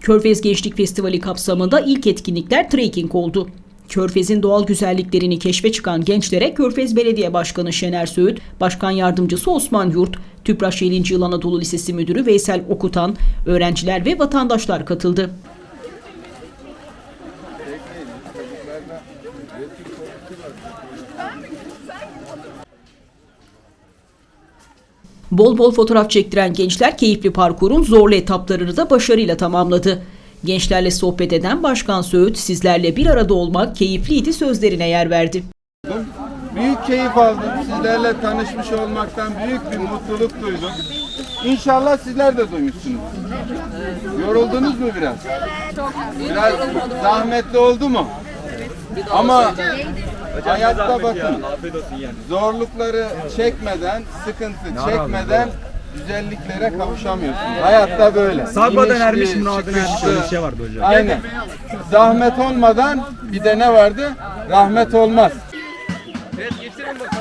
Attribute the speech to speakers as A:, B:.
A: Körfez Gençlik Festivali kapsamında ilk etkinlikler trekking oldu. Körfez'in doğal güzelliklerini keşfe çıkan gençlere Körfez Belediye Başkanı Şener Söğüt, Başkan Yardımcısı Osman Yurt, Tüpraş 7. Yıl Anadolu Lisesi Müdürü Veysel Okutan, öğrenciler ve vatandaşlar katıldı. Bol bol fotoğraf çektiren gençler keyifli parkurun zorlu etaplarını da başarıyla tamamladı. Gençlerle sohbet eden Başkan Söğüt, sizlerle bir arada olmak keyifliydi sözlerine yer verdi.
B: Büyük keyif aldım. Sizlerle tanışmış olmaktan büyük bir mutluluk duydum. İnşallah sizler de duymuşsunuz. Yoruldunuz mu biraz? Biraz zahmetli oldu mu? Ama hayatta bakın zorlukları çekmeden, sıkıntı çekmeden güzelliklere kavuşamıyorsunuz. Hayatta böyle.
C: Sabırdan
B: İnişli,
C: ermiş muradına ermiş öyle bir şey vardı hocam.
B: Aynen. Zahmet olmadan bir de ne vardı? Rahmet olmaz.
D: Evet getirin bakalım.